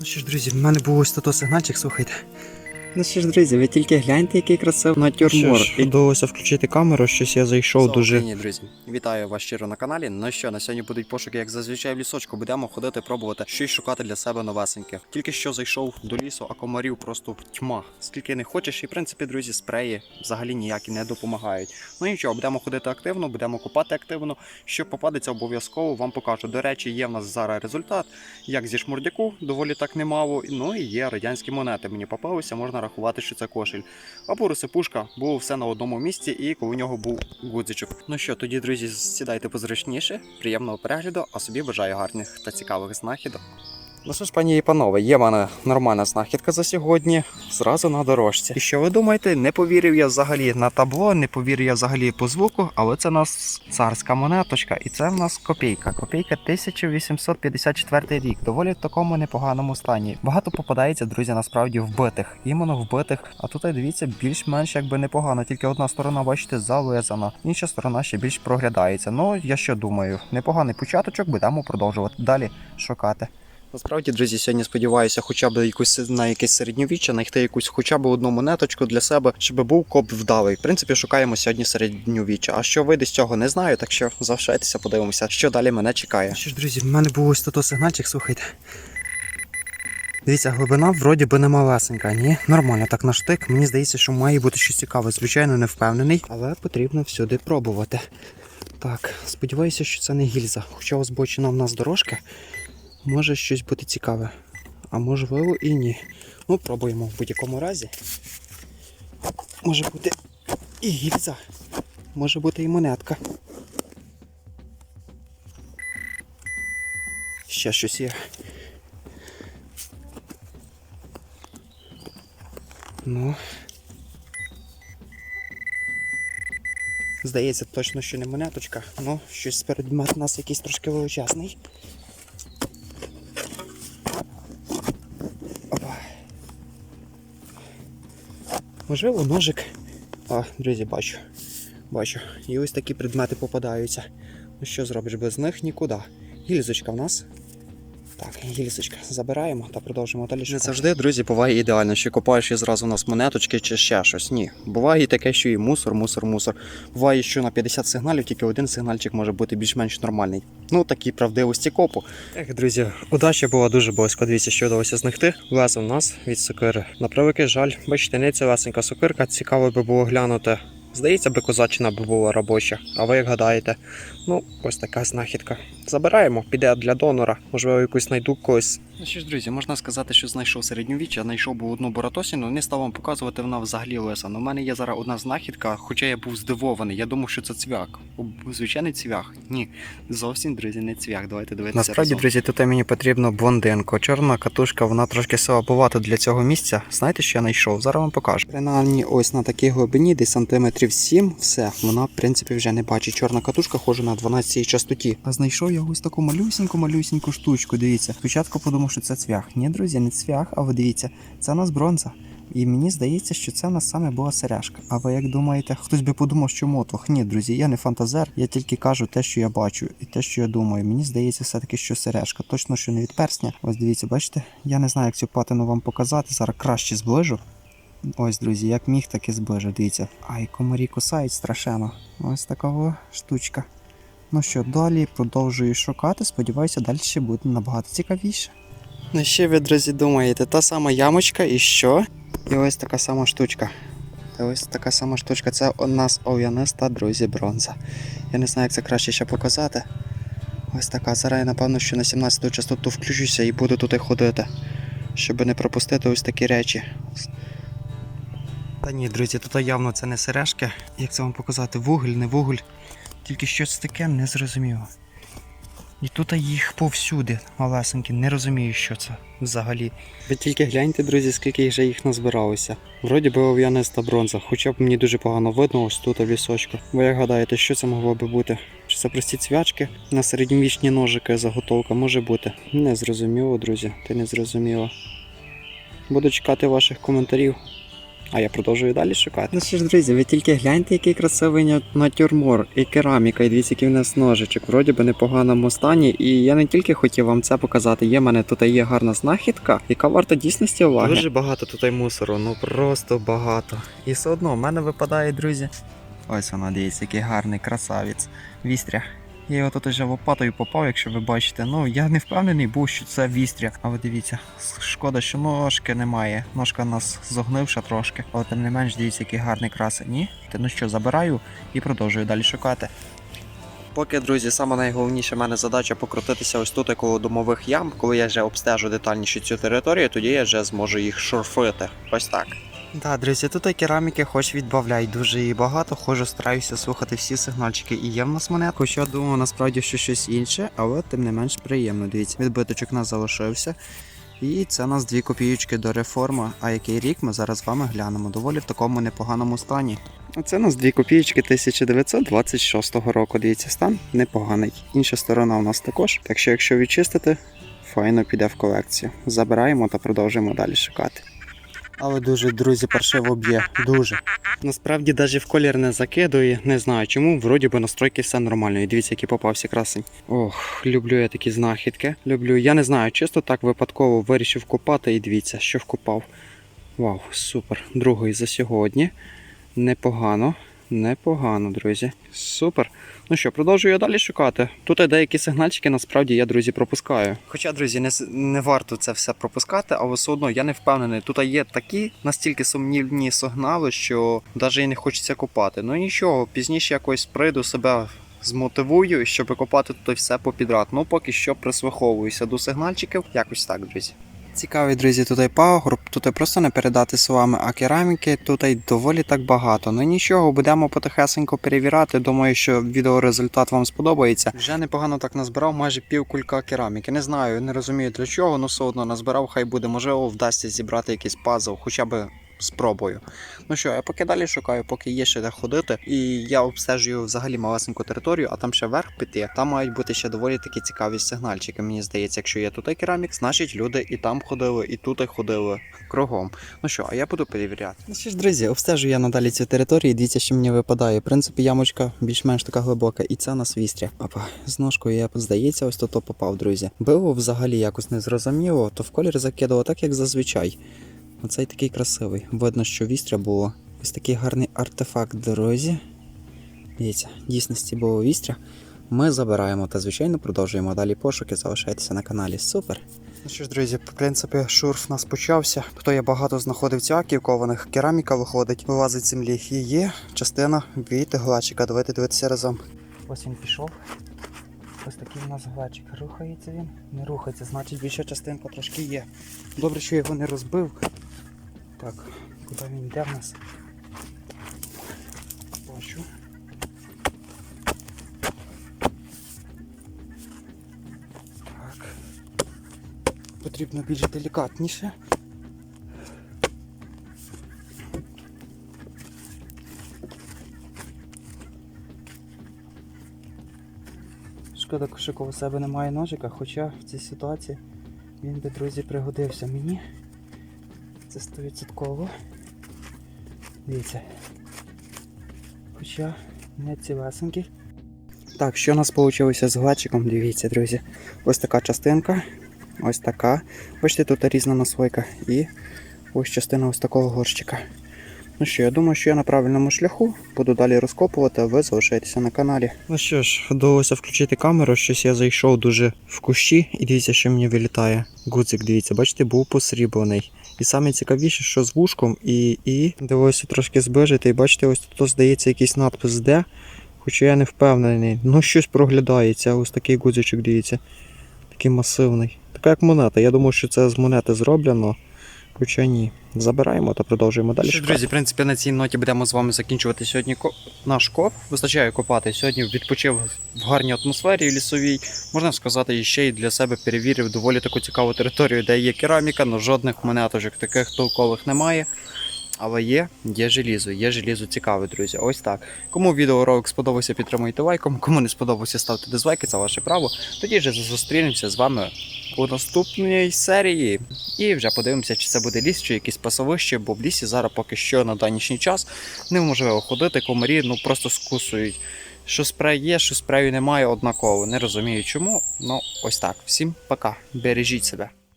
Ну що ж, друзі, в мене був ось тато сигнальчик, слухайте. Ну що ж, друзі, ви тільки гляньте, який красивий Що натюрморт. ж, вдалося включити камеру, щось я зайшов Слава дуже. Україні, друзі! Вітаю вас щиро на каналі. Ну що, на сьогодні будуть пошуки, як зазвичай в лісочку. Будемо ходити, пробувати щось шукати для себе новесеньке. Тільки що зайшов до лісу, а комарів просто тьма. Скільки не хочеш, і в принципі, друзі, спреї взагалі ніякі не допомагають. Ну нічого, будемо ходити активно, будемо копати активно. Що попадеться, обов'язково вам покажу. До речі, є в нас зараз результат. Як зі шмурдяку, доволі так немало. Ну і є радянські монети. Мені попалися, можна рахувати, що це кошель. Або розсипушка, було все на одному місці, і коли у нього був гудзичок. Ну що, тоді, друзі, сідайте позручніше, приємного перегляду, а собі бажаю гарних та цікавих знахідок. Ну що ж, пані і панове, є в мене нормальна знахідка за сьогодні, зразу на дорожці. І що ви думаєте? Не повірив я взагалі на табло, не повірив я взагалі по звуку, але це у нас царська монеточка, і це в нас копійка. Копійка 1854 рік, доволі в такому непоганому стані. Багато попадається, друзі, насправді вбитих, іменно вбитих. А тут дивіться, більш-менш якби непогано, тільки одна сторона, бачите, зализана, інша сторона ще більш проглядається. Ну я що думаю, непоганий початочок, будемо продовжувати далі шукати. Насправді, друзі, сьогодні сподіваюся, хоча б якусь на якесь середньовіччя, знайти якусь хоча б одну монеточку для себе, щоб був коп вдалий. В принципі, шукаємо сьогодні середньовіччя. А що вийде з цього, не знаю, так що залишайтеся, подивимося, що далі мене чекає. Що ж, друзі, в мене був ось тото сигнальчик, слухайте. Дивіться, глибина вроді би не малесенька, ні? Нормально так на штик. Мені здається, що має бути щось цікаве. Звичайно, не впевнений, але потрібно всюди пробувати. Так, сподіваюся, що це не гільза. Хоча озбочена в нас дорожка, може щось бути цікаве. А можливо і ні. Ну, пробуємо в будь-якому разі. Може бути і гільза, може бути і монетка. Ще щось є. Ну. Здається, точно, що не монеточка. Ну, щось у нас якийсь трошки величезний. Можливо, ножик. А, друзі, бачу. Бачу. І ось такі предмети попадаються. Ну що зробиш без них нікуди. Гільзочка в нас. Так, гільзочка. Забираємо та продовжимо далі. Не завжди, друзі, буває ідеально, що копаєш і зразу у нас монеточки чи ще щось. Ні. Буває і таке, що і мусор, мусор, мусор. Буває, що на 50 сигналів тільки один сигнальчик може бути більш-менш нормальний. Ну, такі правдивості копу. Так, друзі, удача була дуже близько. Дивіться, що вдалося знайти. Лезо в нас від сокири. На превеликий жаль, бачите, не цілесенька сокирка. Цікаво би було глянути. Здається, би козачина би була робоча. А ви як гадаєте? Ну, ось така знахідка. Забираємо, піде для донора. Можливо, якусь знайду когось. Ну що ж, друзі, можна сказати, що знайшов середньовіччя, знайшов був одну боратосіну, не став вам показувати, вона взагалі лиса. Ну, у мене є зараз одна знахідка, хоча я був здивований. Я думав, що це цвяк. Звичайний цвях. Ні, зовсім, друзі, не цвях. Давайте дивитися. Насправді, разом. друзі, тут мені потрібно блондинку. Чорна катушка, вона трошки слабовата для цього місця. Знаєте, що я знайшов? Зараз вам покажу. Принаймні, ось на такій глибині, десь сантиметрів 7, все, вона, в принципі, вже не бачить. Чорна катушка хожу на 12 частоті. А знайшов я ось таку малюсіньку, малюсіньку штучку. Дивіться. Спочатку подумав, що це цвях. Ні, друзі, не цвях, а ви дивіться, це у нас бронза. І мені здається, що це в нас саме була сережка. А ви як думаєте, хтось би подумав, що мотлох? Ні, друзі, я не фантазер, я тільки кажу те, що я бачу, і те, що я думаю. Мені здається, все-таки, що сережка. Точно, що не від персня. Ось дивіться, бачите? Я не знаю, як цю патину вам показати. Зараз краще зближу. Ось, друзі, як міг, так і зближу. Дивіться. Ай, комарі кусають страшенно. Ось така штучка. Ну що, далі продовжую шукати. Сподіваюся, далі буде набагато цікавіше. Ну ще ви, друзі, думаєте, та сама ямочка і що? І ось така сама штучка. Та ось така сама штучка. Це у нас ов'яниста, друзі, бронза. Я не знаю, як це краще ще показати. Ось така. Зараз я, напевно, що на 17-ту частоту включуся і буду тут ходити, щоб не пропустити ось такі речі. Та ні, друзі, тут явно це не сережки. Як це вам показати? Вуголь, не вуголь. Тільки щось таке незрозуміло. І тут їх повсюди, малесенькі, не розумію, що це взагалі. Ви тільки гляньте, друзі, скільки вже їх назбиралося. Вроді би ов'яниста бронза, хоча б мені дуже погано видно ось тут у лісочку. Ви як гадаєте, що це могло би бути? Чи це прості цвячки на середньовічні ножики заготовка може бути? Не зрозуміло, друзі, ти не зрозуміло. Буду чекати ваших коментарів. А я продовжую далі шукати. Ну що ж, друзі, ви тільки гляньте, який красивий натюрморт і кераміка, і дивіться, який в нас ножичок. Вроді би непоганому стані. І я не тільки хотів вам це показати. Є в мене тут є гарна знахідка, яка варта дійсності уваги. Дуже багато тут мусору, ну просто багато. І все одно в мене випадає, друзі. Ось вона, дивіться, який гарний красавець. Вістря. Я його тут вже лопатою попав, якщо ви бачите. Ну я не впевнений був, що це вістря. А ви дивіться, шкода, що ножки немає. Ножка у нас зогнивша трошки. Але тим не менш, дивіться, який гарний красень. Ні? Та Ну що, забираю і продовжую далі шукати. Поки, друзі, саме найголовніша в мене задача покрутитися ось тут коло домових ям. Коли я вже обстежу детальніше цю територію, тоді я вже зможу їх шурфити. Ось так. Так, друзі, тут кераміки хоч відбавляй дуже і багато. Хожу, стараюся слухати всі сигнальчики. І є в нас монет. Хоча думаю, насправді що щось інше, але тим не менш приємно. Дивіться, відбиточок нас залишився. І це у нас дві копійочки до реформи. А який рік ми зараз з вами глянемо. Доволі в такому непоганому стані. Це у нас дві копійочки 1926 року. Дивіться, стан непоганий. Інша сторона у нас також. Так що, якщо відчистити, файно піде в колекцію. Забираємо та продовжуємо далі шукати. Але дуже, друзі, паршиво б'є. Дуже. Насправді навіть в колір не закидує. Не знаю чому. Вроді би настройки все нормально. І дивіться, який попався красень. Ох, люблю я такі знахідки. Люблю. Я не знаю, чисто так випадково вирішив купати і дивіться, що вкопав. Вау, супер. Другий за сьогодні. Непогано. Непогано, друзі. Супер. Ну що, продовжую я далі шукати. Тут деякі сигнальчики насправді я, друзі, пропускаю. Хоча, друзі, не, не варто це все пропускати, але все одно я не впевнений. Тут є такі настільки сумнівні сигнали, що навіть і не хочеться копати. Ну нічого, пізніше якось прийду себе. Змотивую, щоб копати тут все попідряд. Ну поки що прислуховуюся до сигнальчиків. Якось так, друзі. Цікавий, друзі, тут пагорб, тут просто не передати словами, а кераміки тут і доволі так багато. Ну нічого, будемо потихесенько перевіряти. Думаю, що відеорезультат вам сподобається. Вже непогано так назбирав майже пів кулька кераміки. Не знаю, не розумію для чого, але все одно назбирав, хай буде, можливо, вдасться зібрати якийсь пазл, хоча б спробую. Ну що, я поки далі шукаю, поки є ще де ходити. І я обстежую взагалі малесеньку територію, а там ще вверх піти. Там мають бути ще доволі такі цікаві сигнальчики. Мені здається, якщо є тут керамік, значить люди і там ходили, і тут ходили кругом. Ну що, а я буду перевіряти. Ну що ж, друзі, обстежую я надалі цю територію. Дивіться, що мені випадає. В принципі, ямочка більш-менш така глибока, і це на свістря. Опа, з ножкою я здається, ось тут попав, друзі. Було взагалі якось незрозуміло, то в колір закидував так, як зазвичай. Оцей такий красивий. Видно, що вістря було. Ось такий гарний артефакт дорозі. Дивіться, дійсності було вістря. Ми забираємо та, звичайно, продовжуємо далі пошуки. Залишайтеся на каналі. Супер. Ну що ж, друзі, в принципі, шурф у нас почався. Хто я багато знаходив цяків кованих, кераміка виходить, вилазить з землі. І є частина від глачика. Давайте дивитися разом. Ось він пішов. Ось такий у нас глечик. Рухається він? Не рухається, значить більша частинка трошки є. Добре, що я його не розбив. Так, куди він йде в нас? Бачу. Так. Потрібно більш делікатніше. Шкода, що коло себе немає ножика, хоча в цій ситуації він би, друзі, пригодився мені. Це стовідсотково. Дивіться. Хоча не цілесенький. Так, що у нас вийшло з гладчиком? Дивіться, друзі. Ось така частинка. Ось така. Бачите, тут різна наслойка. І ось частина ось такого горщика. Ну що, я думаю, що я на правильному шляху. Буду далі розкопувати, а ви залишайтеся на каналі. Ну що ж, вдалося включити камеру, щось я зайшов дуже в кущі, і дивіться, що мені вилітає. Гудзик, дивіться, бачите, був посріблений. І саме цікавіше, що з вушком, і, і довелося трошки зближити. І бачите, ось тут здається якийсь надпис де. Хоча я не впевнений. Ну щось проглядається. Ось такий гудзичок, дивіться. Такий масивний. Така як монета. Я думаю, що це з монети зроблено. Хоча ні. Забираємо та продовжуємо далі. Що, друзі, в принципі, на цій ноті будемо з вами закінчувати сьогодні ко- наш коп. Вистачає копати. Сьогодні відпочив в гарній атмосфері лісовій. Можна сказати, і ще й для себе перевірив доволі таку цікаву територію, де є кераміка, але жодних монеточок таких толкових немає. Але є, є желізо, є желізо цікаве, друзі. Ось так. Кому відеоролик сподобався, підтримуйте лайком. Кому не сподобався, ставте дизлайки, це ваше право. Тоді вже зустрінемося з вами у наступній серії. І вже подивимося, чи це буде ліс, чи якісь пасовище, бо в лісі зараз поки що на данішній час неможливо ходити, комарі ну просто скусують. Що спрей є, що спрею немає однаково. Не розумію чому. Ну, ось так. Всім пока. Бережіть себе.